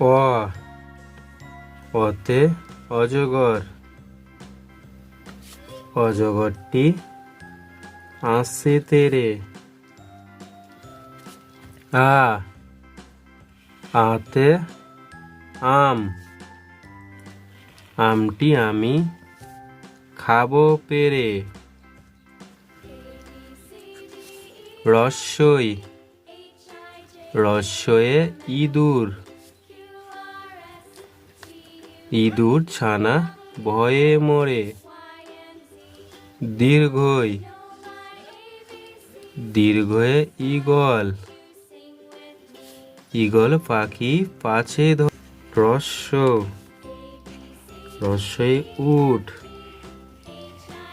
অ অতে অজগর। অজগরটি আসছে তেরে। আ, আতে আম। আমটি আমি খাব পেরে। রস্যই রস্যয়ে ইঁদুর। ইঁদুর ছানা ভয়ে মরে। দীর্ঘই, দীর্ঘয়ে ইগল ইগল পাখি পাছে রস্য রস্যই উঠ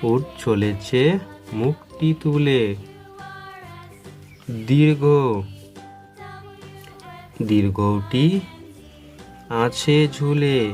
উঠ চলেছে মুখটি তুলে। দীর্ঘ, দীর্ঘটি আছে ঝুলে।